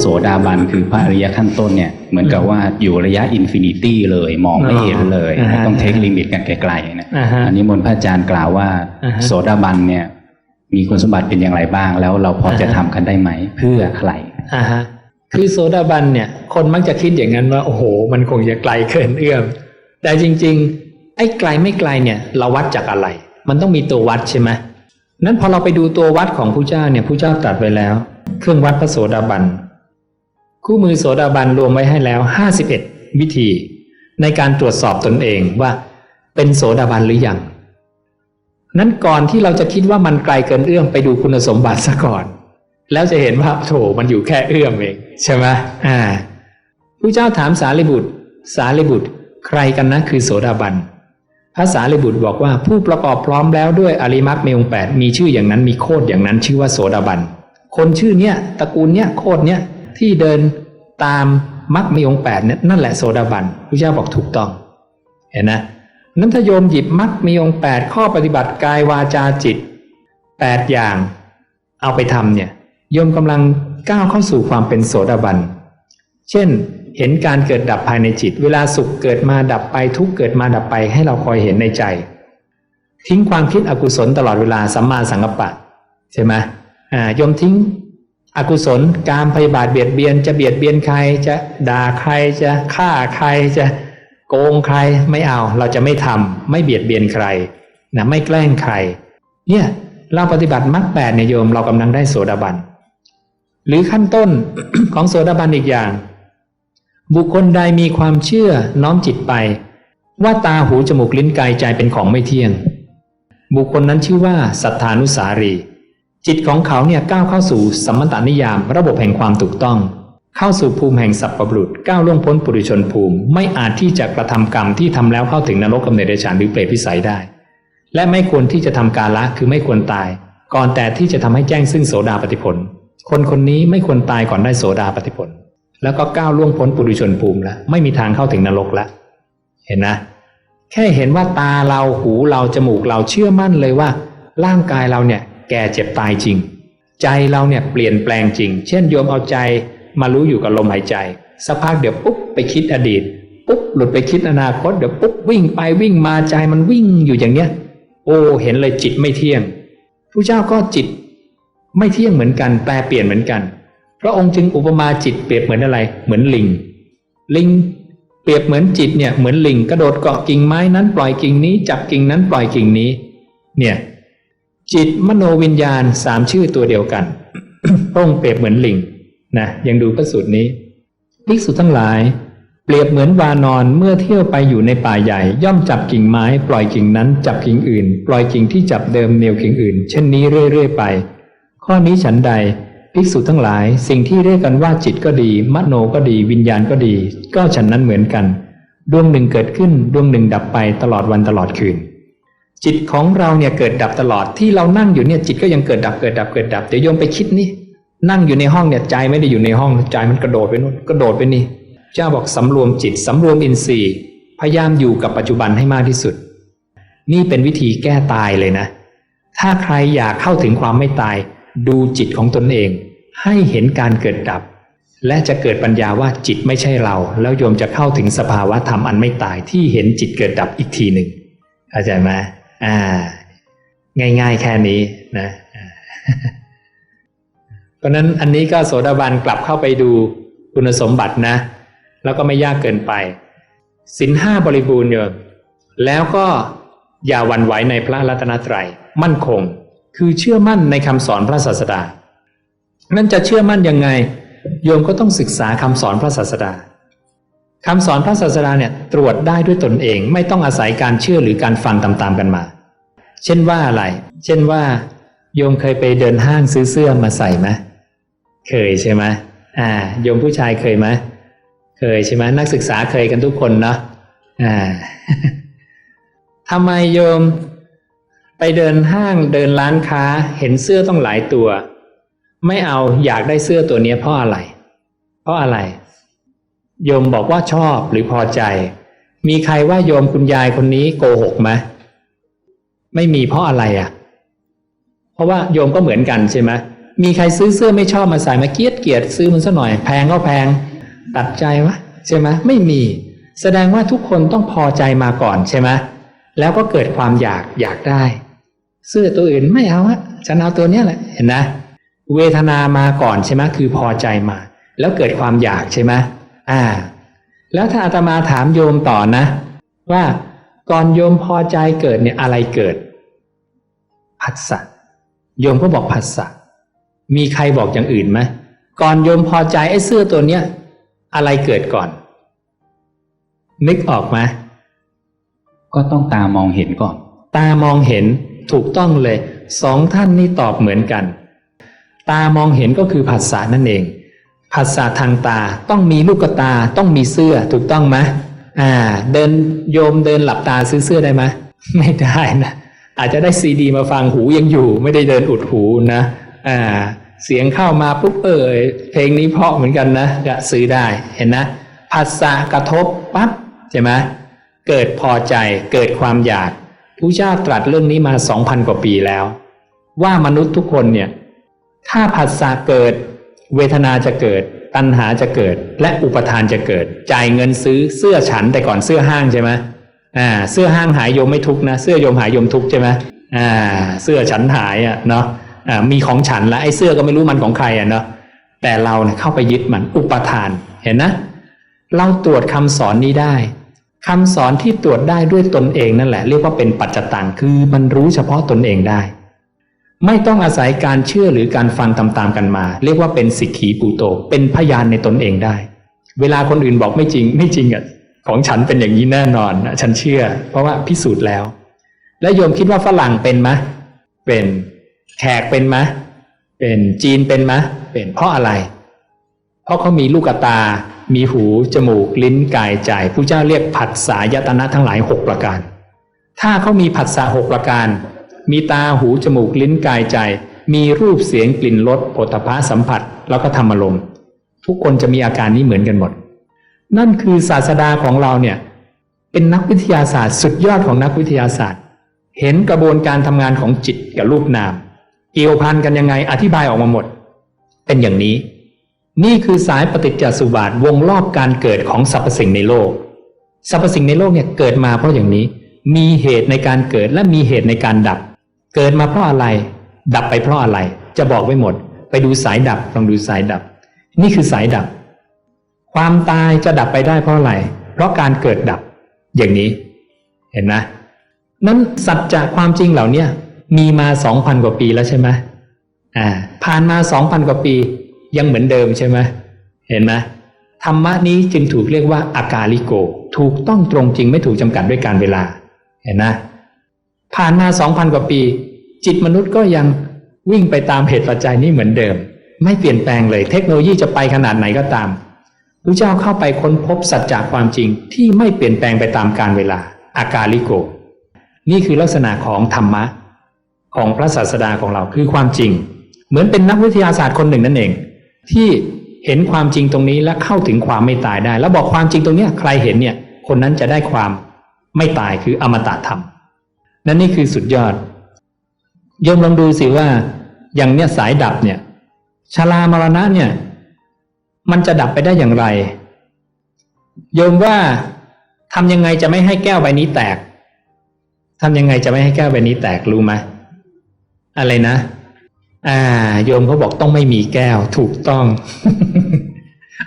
โสดาบันคือพระอริยขั้นต้นเนี่ยเหมือนกับว่าอยู่ระยะอินฟินิตี้เลยมองไม่เห็นเลยอ่าฮะต้องเทคลิมิตกันไกลๆนะอ่าฮะอันนี้มนต์พระอาจารย์กล่าวว่าอ่าฮะโสดาบันเนี่ย มีคุณสมบัติเป็นอย่างไรบ้าง แล้วเราพอจะอ่าฮะทำกันได้ไหมเพื่อใครอ่าฮะคือโสดาบันเนี่ย คนมักจะคิดอย่างนั้นว่าโอ้โห มันคงจะไกลเกินเอื้อมแต่จริง ๆ ไอ้ไกลไม่ไกลเนี่ย เราวัดจากอะไร มันต้องมีตัววัดใช่ไหมนั้นพอเราไปดูตัววัดของผู้เจ้าเนี่ยผู้เจ้าตรัสไว้แล้ว เครื่องวัดพระโสดาบัน คู่มือโสดาบันรวมไว้ให้แล้ว 51 วิธี ในการตรวจสอบตนเองว่า เป็นโสดาบันหรือยังนั้นก่อนที่เราจะคิดว่ามันไกลเกินเอื้อมไปดูคุณสมบัติซะก่อน แล้วจะเห็นว่าโถมันอยู่แค่เอื้อมเองใช่ไหมอ่าผู้เจ้าถามสารีบุตร สารีบุตร ใครกันนะคือโสดาบันพระสารีบุตรบอกว่าผู้ประกอบพร้อมแล้วด้วยอริมักมีองค์แปดมีชื่ออย่างนั้นมีโคดอย่างนั้นชื่อว่าโสดาบันคนชื่อเนี้ยตระกูลเนี้ยโคดเนี้ย ที่เดินตามมักมีองค์แปดเนี่ยนั่นแหละโสดาบันพระเจ้าบอกถูกต้อง เห็นนะนั้นถ้าโยมหยิบมักมีองค์แปดข้อปฏิบัติกายวาจาจิตแปดอย่างเอาไปทำเนี่ยโยมกำลังก้าวเข้าสู่ความเป็นโสดาบัน เช่น เห็นการเกิดดับภายในจิต เวลาสุขเกิดมาดับไปทุกเกิดมาดับไปให้เราคอยเห็นในใจ ทิ้งความคิดอกุศลตลอดเวลาสัมมาสังกัปปะใช่ไหมอ่าโยมทิ้ง อกุศลการพยาบาทเบียดเบียน จะเบียดเบียนใครจะด่าใครจะฆ่าใครจะโกงใครไม่เอา เราจะไม่ทำไม่เบียดเบียนใครนะไม่แกล้งใคร เนี่ยเราปฏิบัติมรรคแปดเนี่ยโยมเรากำลังได้โสดาบันหรือขั้นต้นของโสดาบันอีกอย่าง บุคคลใดมีความเชื่อน้อมจิตไป ว่าตาหูจมูกลิ้นกายใจเป็นของไม่เที่ยง บุคคลนั้นชื่อว่าสัทธานุสารี จิตของเขาเนี่ยก้าวเข้าสู่สัมมตานิยามระบบแห่งความถูกต้อง เข้าสู่ภูมิแห่งสัพพบุรุษก้าวล่วงพ้นปุถุชนภูมิ ไม่อาจที่จะกระทำกรรมที่ทำแล้วเข้าถึงนรกกำเนิดเดชานหรือเปรตพิสัยได้ และไม่ควรที่จะทำการละคือไม่ควรตาย ก่อนแต่ที่จะทำให้แจ้งซึ่งโสดาปฏิผล คนคนนี้ไม่ควรตายก่อนได้โสดาปฏิผล แล้วก็ก้าวล่วงพ้นปุถุชนภูมิแล้วไม่มีทางเข้าถึงนรกแล้วเห็นนะ แค่เห็นว่าตาเราหูเราจมูกเราเชื่อมั่นเลยว่า ร่างกายเราเนี่ย แก่เจ็บตายจริง ใจเราเนี่ยเปลี่ยนแปลงจริง เช่นโยมเอาใจมารู้อยู่กับลมหายใจสักพักเดี๋ยวปุ๊บไปคิดอดีต ปุ๊บหลุดไปคิดอนาคตเดี๋ยวปุ๊บวิ่งไปวิ่งมาใจมันวิ่งอยู่อย่างเนี้ย โอ้เห็นเลยจิตไม่เที่ยงผู้เจ้าก็จิตไม่เที่ยงเหมือนกัน แปลเปลี่ยนเหมือนกันพระองค์จึงอุปมาจิตเปรียบเหมือนอะไร เหมือนลิง ลิงเปรียบเหมือนจิตเนี่ยเหมือนลิงกระโดดเกาะกิ่งไม้นั้นปล่อยกิ่งนี้ จับกิ่งนั้นปล่อยกิ่งนี้ เนี่ย จิตมโนวิญญาณสามชื่อตัวเดียวกันพระองเปรียบเหมือนลิงนะยังดูพระสูตรนี้ภิกษุทั้งหลาย เปรียบเหมือนวานอนเมื่อเที่ยวไปอยู่ในป่าใหญ่ ย่อมจับกิ่งไม้ ปล่อยกิ่งนั้นจับกิ่งอื่น ปล่อยกิ่งที่จับเดิมเนียวกิ่งอื่น เช่นนี้เรื่อยๆไป ข้อนี้ฉันใดภิกษุทั้งหลาย สิ่งที่เรียกกันว่าจิตก็ดี มโนก็ดี วิญญาณก็ดี ก็ฉันนั้นเหมือนกัน ดวงหนึ่งเกิดขึ้นดวงหนึ่งดับไปตลอดวันตลอดคืน จิตของเราเนี่ยเกิดดับตลอดที่เรานั่งอยู่เนี่ยจิตก็ยังเกิดดับเกิดดับเกิดดับเดี๋ยวโยมไปคิดนี่นั่งอยู่ในห้องเนี่ยใจไม่ได้อยู่ในห้องใจมันกระโดดไปนู่นกระโดดไปนี่ เจ้าบอกสำรวมจิตสำรวมอินทรีย์พยายามอยู่กับปัจจุบันให้มากที่สุด นี่เป็นวิธีแก้ตายเลยนะ ถ้าใครอยากเข้าถึงความไม่ตาย ดูจิตของตนเอง ให้เห็นการเกิดดับ และจะเกิดปัญญาว่าจิตไม่ใช่เรา แล้วโยมจะเข้าถึงสภาวะธรรมอันไม่ตายที่เห็นจิตเกิดดับอีกทีหนึ่งเข้าใจไหม อ่า ง่าย ๆ แค่นี้นะเพราะฉะนั้นอันนี้ก็โสดาบันกลับเข้าไปดูคุณสมบัตินะ แล้วก็ไม่ยากเกินไปสินห้าบริบูรณ์โยมแล้วก็อย่าหวั่นไหวในพระรัตนตรัย มั่นคง คือเชื่อมั่นในคำสอนพระศาสดา นั่นจะเชื่อมั่นยังไง โยมก็ต้องศึกษาคำสอนพระศาสดาคำสอนพระศาสดาเนี่ยตรวจได้ด้วยตนเอง ไม่ต้องอาศัยการเชื่อหรือการฟังตามๆกันมา เช่นว่าอะไร เช่นว่า โยมเคยไปเดินห้างซื้อเสื้อมาใส่ไหมเคยใช่ไหมอ่า โยมผู้ชายเคยไหมเคยใช่ไหมนักศึกษาเคยกันทุกคนเนาะอ่าทำไมโยมไปเดินห้างเดินร้านค้าเห็นเสื้อต้องหลายตัว ไม่เอาอยากได้เสื้อตัวนี้เพราะอะไร เพราะอะไร โยมบอกว่าชอบหรือพอใจ มีใครว่าโยมคุณยายคนนี้โกหกไหม ไม่มีเพราะอะไรอะ เพราะว่าโยมก็เหมือนกันใช่ไหมมีใครซื้อเสื้อไม่ชอบมาใส่มาเกียดเกียดซื้อมันซะหน่อยแพงก็แพงตัดใจวะใช่ไหมไม่มี แสดงว่าทุกคนต้องพอใจมาก่อนใช่ไหมแล้วก็เกิดความอยากอยากได้ เสื้อตัวอื่นไม่เอาอะฉันเอาตัวเนี้ยแหละเห็นนะ เวทนามาก่อนใช่ไหมคือพอใจมา แล้วเกิดความอยากใช่ไหมอ่า แล้วถ้าอาตมาถามโยมต่อนะ ว่าก่อนโยมพอใจเกิดเนี่ยอะไรเกิด ผัสสะโยมก็บอกผัสสะมีใครบอกอย่างอื่นไหมก่อนโยมพอใจไอ้เสื้อตัวเนี้ย อะไรเกิดก่อน นึกออกไหมก็ต้องตามองเห็นก่อน ตามองเห็นถูกต้องเลยสองท่านนี่ตอบเหมือนกัน ตามองเห็นก็คือผัสสะนั่นเองผัสสะทางตาต้องมีลูกตาต้องมีเสื้อถูกต้องไหมอ่า เดินโยมเดินหลับตาซื้อเสื้อได้ไหมไม่ได้นะ อาจจะได้ซีดีมาฟังหูยังอยู่ ไม่ได้เดินอุดหูนะอ่าเสียงเข้ามาปุ๊บเออเพลงนี้เพราะเหมือนกันนะก็ซื้อได้เห็นนะผัสสะกระทบปั๊บใช่ไหมเกิดพอใจเกิดความอยากผู้เจ้าตรัสเรื่องนี้มาสองพันกว่าปีแล้ว ว่ามนุษย์ทุกคนเนี่ยถ้าผัสสะเกิด เวทนาจะเกิด ตัณหาจะเกิด และอุปทานจะเกิด จ่ายเงินซื้อเสื้อฉันแต่ก่อนเสื้อห้างใช่ไหม อ่าเสื้อห้างหายโยมไม่ทุกนะ เสื้อโยมหายโยมทุกใช่ไหมอ่า เสื้อฉันหายอะเนาะอ่ามีของฉันแล้วไอ้เสื้อก็ไม่รู้มันของใครอะเนาะแต่เราเนี่ยเข้าไปยึดมันอุปทานเห็นนะ เราตรวจคำสอนนี้ได้คำสอนที่ตรวจได้ด้วยตนเองนั่นแหละ เรียกว่าเป็นปัจจตังคือมันรู้เฉพาะตนเองได้ ไม่ต้องอาศัยการเชื่อหรือการฟังตามๆกันมา เรียกว่าเป็นสิกขีปูโต เป็นพยานในตนเองได้ เวลาคนอื่นบอกไม่จริง ไม่จริงอะ ของฉันเป็นอย่างนี้แน่นอนฉันเชื่อ เพราะว่าพิสูจน์แล้ว แล้วโยมคิดว่าฝรั่งเป็นไหมเป็นแขกเป็นไหมเป็นจีนเป็นไหมเป็นเพราะอะไร เพราะเขามีลูกตา มีหู จมูก ลิ้นกายใจผู้เจ้าเรียกผัสสะยตนะทั้งหลายหกประการ ถ้าเขามีผัสสะหกประการ มีตาหูจมูกลิ้นกายใจ มีรูปเสียงกลิ่นรสโผฏฐัพพะสัมผัส แล้วก็ธรรมอารมณ์ทุกคนจะมีอาการนี้เหมือนกันหมด นั่นคือศาสดาของเราเนี่ย เป็นนักวิทยาศาสตร์ สุดยอดของนักวิทยาศาสตร์ เห็นกระบวนการทำงานของจิตกับรูปนาม เกี่ยวพันกันยังไงอธิบายออกมาหมด เป็นอย่างนี้ นี่คือสายปฏิจจสุบาทวงรอบการเกิดของสรรพสิ่งในโลกสรรพสิ่งในโลกเนี่ยเกิดมาเพราะอย่างนี้ มีเหตุในการเกิดและมีเหตุในการดับ เกิดมาเพราะอะไร ดับไปเพราะอะไร จะบอกไว้หมด ไปดูสายดับลองดูสายดับ นี่คือสายดับ ความตายจะดับไปได้เพราะอะไร เพราะการเกิดดับอย่างนี้ เห็นไหมนั้นสัจจะความจริงเหล่านี้มีมาสองพันกว่าปีแล้วใช่ไหมอ่าผ่านมาสองพันกว่าปียังเหมือนเดิมใช่ไหมเห็นไหมธรรมะนี้จึงถูกเรียกว่าอากาลิโก ถูกต้องตรงจริงไม่ถูกจำกัดด้วยการเวลา เห็นนะ ผ่านมาสองพันกว่าปี จิตมนุษย์ก็ยังวิ่งไปตามเหตุปัจจัยนี้เหมือนเดิม ไม่เปลี่ยนแปลงเลย เทคโนโลยีจะไปขนาดไหนก็ตาม พระเจ้าเข้าไปค้นพบสัจจะความจริงที่ไม่เปลี่ยนแปลงไปตามการเวลา อากาลิโก นี่คือลักษณะของธรรมะ ของพระศาสดาของเราคือความจริง เหมือนเป็นนักวิทยาศาสตร์คนหนึ่งนั่นเอง ที่เห็นความจริงตรงนี้และเข้าถึงความไม่ตายได้ แล้วบอกความจริงตรงนี้ใครเห็นเนี่ย คนนั้นจะได้ความไม่ตายคืออมตะธรรม นั่นนี่คือสุดยอดโยมลองดูสิว่าอย่างเนี้ยสายดับเนี่ยชรามรณะเนี่ย มันจะดับไปได้อย่างไร โยมว่าทำยังไงจะไม่ให้แก้วใบนี้แตกทำยังไงจะไม่ให้แก้วใบนี้แตกรู้ไหมอะไรนะ อ่า โยมเขาบอกต้องไม่มีแก้วถูกต้อง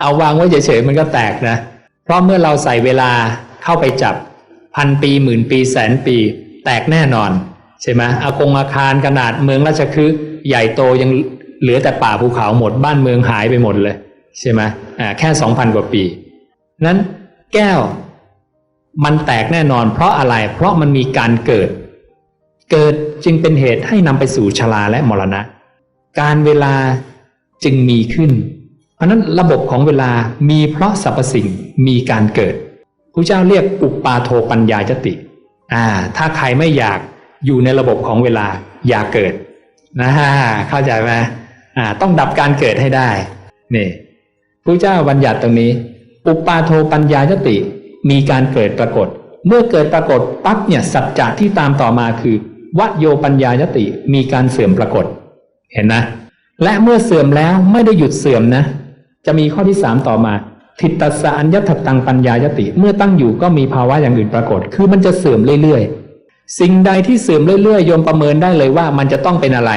เอาวางไว้เฉยๆมันก็แตกนะ เพราะเมื่อเราใส่เวลาเข้าไปจับพันปีหมื่นปีแสนปี แตกแน่นอน ใช่ไหมอากงอาคารขนาดเมืองราชคฤห์ใหญ่โตยังเหลือแต่ป่าภูเขาหมดบ้านเมืองหายไปหมดเลย ใช่ไหมอ่าแค่สองพันกว่าปี นั้นแก้วมันแตกแน่นอน เพราะอะไรเพราะมันมีการเกิด เกิดจึงเป็นเหตุให้นำไปสู่ชราและมรณะ การเวลาจึงมีขึ้น เพราะนั้นระบบของเวลามีเพราะสรรพสิ่งมีการเกิดพระเจ้าเรียกอุปาโทปัญญายติ อ่า ถ้าใครไม่อยากอยู่ในระบบของเวลาอย่าเกิดนะฮะเข้าใจไหมอ่า ต้องดับการเกิดให้ได้นี่ พระเจ้าบัญญัติตรงนี้ อุปาโทปัญญายติ มีการเกิดปรากฏ เมื่อเกิดปรากฏปั๊บเนี่ยสัจจะที่ตามต่อมาคือวโยปัญญายติมีการเสื่อมปรากฏ เห็นนะ และเมื่อเสื่อมแล้วไม่ได้หยุดเสื่อมนะ จะมีข้อที่สามต่อมา ทิตตสอัญญตตังปัญญายติ เมื่อตั้งอยู่ก็มีภาวะอย่างอื่นปรากฏ คือมันจะเสื่อมเรื่อยๆ สิ่งใดที่เสื่อมเรื่อยๆโยมประเมินได้เลยว่ามันจะต้องเป็นอะไร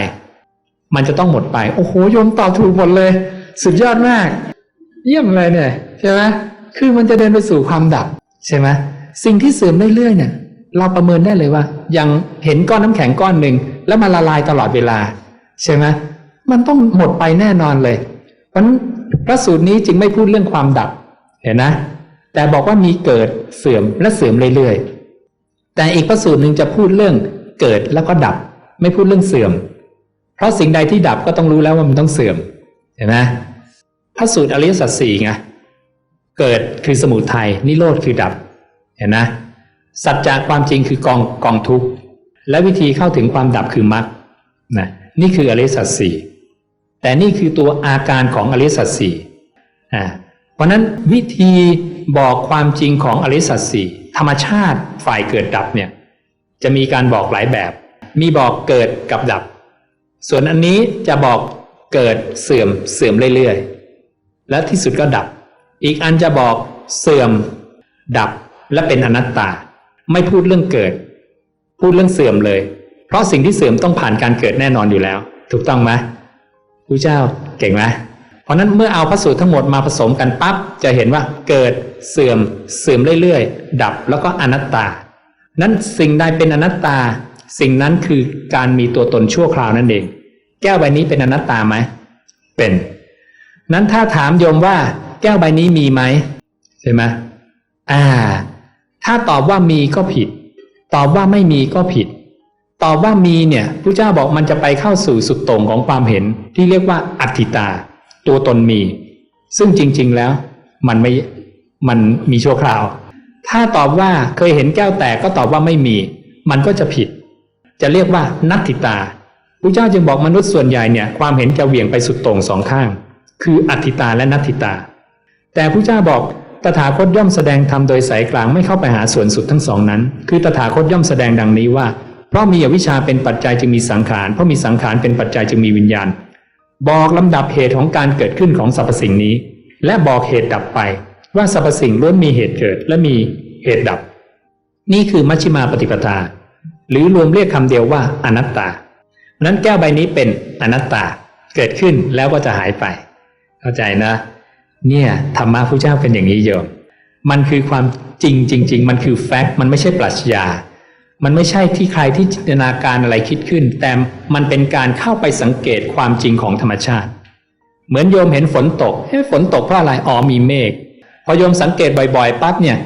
มันจะต้องหมดไป โอ้โหโยมตอบถูกหมดเลย สุดยอดมาก เยี่ยมเลยเนี่ยใช่ไหมคือมันจะเดินไปสู่ความดับใช่ไหมสิ่งที่เสื่อมเรื่อยๆเนี่ยเราประเมินได้เลยว่า ยังเห็นก้อนน้ำแข็งก้อนหนึ่งแล้วมันละลายตลอดเวลา ใช่ไหมมันต้องหมดไปแน่นอนเลย เพราะฉะนั้นพระสูตรนี้จึงไม่พูดเรื่องความดับ เห็นนะ แต่บอกว่ามีเกิดเสื่อมและเสื่อมเรื่อยๆ แต่อีกพระสูตรหนึ่งจะพูดเรื่องเกิดแล้วก็ดับ ไม่พูดเรื่องเสื่อม เพราะสิ่งใดที่ดับก็ต้องรู้แล้วว่ามันต้องเสื่อม เห็นไหม พระสูตรอริยสัจสี่ไงเกิดคือสมุทัยนิโรธคือดับ เห็นนะสัจจะความจริงคือกองกองทุกข์และวิธีเข้าถึงความดับคือมรรคนะนี่คืออริยสัจสี่แต่นี่คือตัวอาการของอริยสัจสี่อ่าเพราะนั้นวิธีบอกความจริงของอริยสัจสี่ธรรมชาติฝ่ายเกิดดับเนี่ยจะมีการบอกหลายแบบ มีบอกเกิดกับดับ ส่วนอันนี้จะบอกเกิดเสื่อมเสื่อมเรื่อยๆ และที่สุดก็ดับ อีกอันจะบอกเสื่อม ดับและเป็นอนัตตา ไม่พูดเรื่องเกิด พูดเรื่องเสื่อมเลย เพราะสิ่งที่เสื่อมต้องผ่านการเกิดแน่นอนอยู่แล้ว ถูกต้องไหมพระเจ้าเก่งไหมเพราะนั้นเมื่อเอาพระสูตรทั้งหมดมาผสมกันปั๊บจะเห็นว่าเกิดเสื่อมเสื่อมเรื่อยๆ ดับแล้วก็อนัตตา นั้นสิ่งใดเป็นอนัตตา สิ่งนั้นคือการมีตัวตนชั่วคราวนั่นเอง แก้วใบนี้เป็นอนัตตาไหมเป็น นั้นถ้าถามโยมว่าแก้วใบนี้มีไหมใช่ไหมอ่า ถ้าตอบว่ามีก็ผิด ตอบว่าไม่มีก็ผิด ตอบว่ามีเนี่ยพระเจ้าบอกมันจะไปเข้าสู่สุดโต่งของความเห็นที่เรียกว่าอัตติตา ตัวตนมี ซึ่งจริง ๆ แล้วมันไม่มันมีชั่วคราว ถ้าตอบว่าเคยเห็นแก้วแตกก็ตอบว่าไม่มี มันก็จะผิด จะเรียกว่านัตติตาพระเจ้าจึงบอกมนุษย์ส่วนใหญ่เนี่ยความเห็นจะเหวี่ยงไปสุดโต่งสองข้าง คืออัตติตาและนัตติตา แต่พระเจ้าบอกตถาคตย่อมแสดงธรรมโดยสายกลางไม่เข้าไปหาส่วนสุดทั้งสองนั้น คือตถาคตย่อมแสดงดังนี้ว่า เพราะมีอวิชชาเป็นปัจจัยจึงมีสังขาร เพราะมีสังขารเป็นปัจจัยจึงมีวิญญาณ บอกลำดับเหตุของการเกิดขึ้นของสรรพสิ่งนี้ และบอกเหตุดับไป ว่าสรรพสิ่งล้วนมีเหตุเกิดและมีเหตุดับ นี่คือมัชฌิมาปฏิปทา หรือรวมเรียกคำเดียวว่าอนัตตา นั้นแก้วใบนี้เป็นอนัตตา เกิดขึ้นแล้วก็จะหายไป เข้าใจนะ เนี่ยธรรมะพระเจ้าเป็นอย่างนี้โยมมันคือความจริงจริง ๆ มันคือแฟกต์มันไม่ใช่ปรัชญา มันไม่ใช่ที่ใครที่จินตนาการอะไรคิดขึ้น แต่มันเป็นการเข้าไปสังเกตความจริงของธรรมชาติ เหมือนโยมเห็นฝนตกเฮ้ฝนตกเพราะอะไรอ๋อมีเมฆพอโยมสังเกตบ่อยๆปั๊บเนี่ย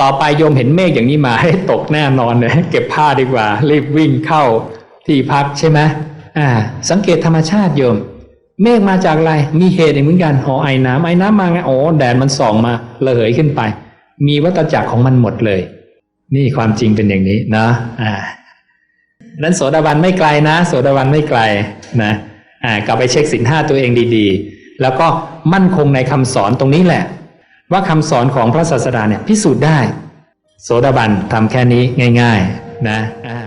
ต่อไปโยมเห็นเมฆอย่างนี้มาให้ตกแน่นอนเลยเก็บผ้าดีกว่า รีบวิ่งเข้าที่พักใช่ไหมอ่า สังเกตธรรมชาติโยม เมฆมาจากอะไร มีเหตุเหมือนกันหอไอ้น้ำไอ้น้ำมาไงโอ้แดดมันส่องมาระเหยขึ้นไป มีวัตจักรของมันหมดเลย นี่ความจริงเป็นอย่างนี้นะอ่านั้นโสดาบันไม่ไกลนะ โสดาบันไม่ไกลนะอ่ากลับไปเช็คสินห้าตัวเองดีๆ แล้วก็มั่นคงในคำสอนตรงนี้แหละ ว่าคำสอนของพระศาสดาเนี่ยพิสูจน์ได้ โสดาบันทำแค่นี้ง่าย ๆ นะอ่า